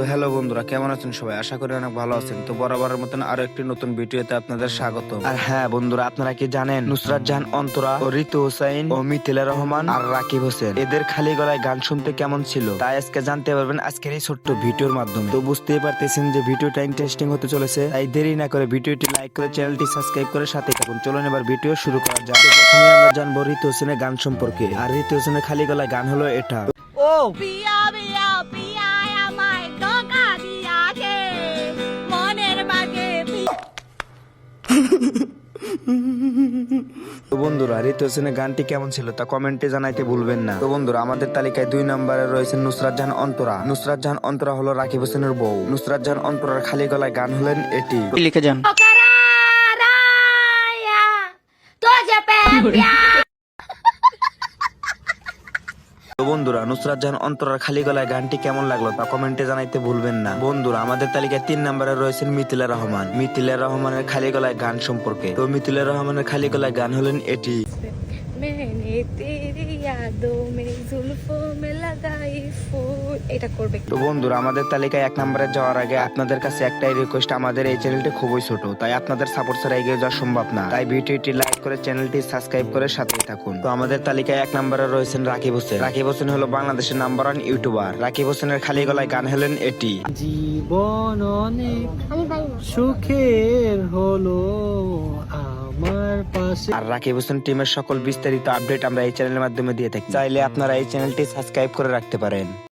তো হ্যালো বন্ধুরা কেমন আছেন সবাই? আশা করি অনেক ভালো আছেন। তো বরাবরের মতন আরও একটি নতুন ভিডিওতে আপনাদের স্বাগত আর হ্যাঁ বন্ধুরা আপনারা কি জানেন? নুসরাত জাহান অন্তরা ও ঋতু হোসাইন ও মিথিলা রহমান আর রাকিব হোসেন এদের খালি গলায় গান শুনতে কেমন ছিল? তাই আজকে জানতে পারবেন আজকের এই ছোট্ট ভিডিওর মাধ্যমে। তো বুঝতেই পারতেছেন যে ভিডিওটা ইন্টারেস্টিং হতে চলেছে তাই দেরি না করে ভিডিওটি লাইক করে চ্যানেলটি সাবস্ক্রাইব করে সাথে থাকুন। চলুন এবার ভিডিও শুরু করা যাক। তো প্রথমে আমরা জানব ঋতু হোসেনের গান সম্পর্কে। আর ঋতু হোসেনের খালি গলায় গান হলো এটা। পিয়া পিয়া পিয়া তো বন্ধুরা ঋতু হোসেনের গানটি কেমন ছিল তা কমেন্টে জানাইতে ভুলবেন না। তো বন্ধুরা আমাদের তালিকায় দুই নম্বরে রয়েছে নুসরাত জাহান অন্তরা। নুসরাত জাহান অন্তরা হলো রাকিব হোসেনের বউ। নুসরাত জাহান অন্তরার খালি গলায় গান হলেন এটি। লিখে যান। তো বন্ধুরা, নুসরাত জাহান অন্তরার খালি গলায় গানটি কেমন লাগল তা কমেন্টে জানাইতে ভুলবেন না। বন্ধুরা, আমাদের তালিকায় তিন নম্বরে রয়েছেন মিথিলা রহমান। মিথিলা রহমানের খালি গলায় গান সম্পর্কে। তো মিথিলা রহমানের খালি গলায় গান হলেন এটি। मैंने तेरी यादों में जुल्फों में लगाई फूल এটা করবে তো বন্ধুরা আমাদের তালিকায় এক নম্বরে যাওয়ার আগে আপনাদের কাছে একটাই রিকোয়েস্ট আমাদের এই চ্যানেলটি খুবই ছোট তাই আপনাদের সাপোর্ট ছাড়া এগিয়ে যাওয়া সম্ভব না তাই ভিডিওটি লাইক করে চ্যানেলটি সাবস্ক্রাইব করে সাথেই থাকুন তো আমাদের তালিকায় এক নম্বরে রয়েছেন রাকিব হোসেন রাকিব হোসেন হলো বাংলাদেশের নাম্বার ওয়ান ইউটিউবার রাকিব হোসেনের খালি গলায় গান হলেন এটি জীবন অনেক সুখের হলো পাশে আর রাকিব হোসেন টিমের সকল বিস্তারিত আপডেট আমরা এই চ্যানেলের মাধ্যমে দিয়ে থাকি। চাইলে আপনারা এই চ্যানেলটি সাবস্ক্রাইব করে রাখতে পারেন।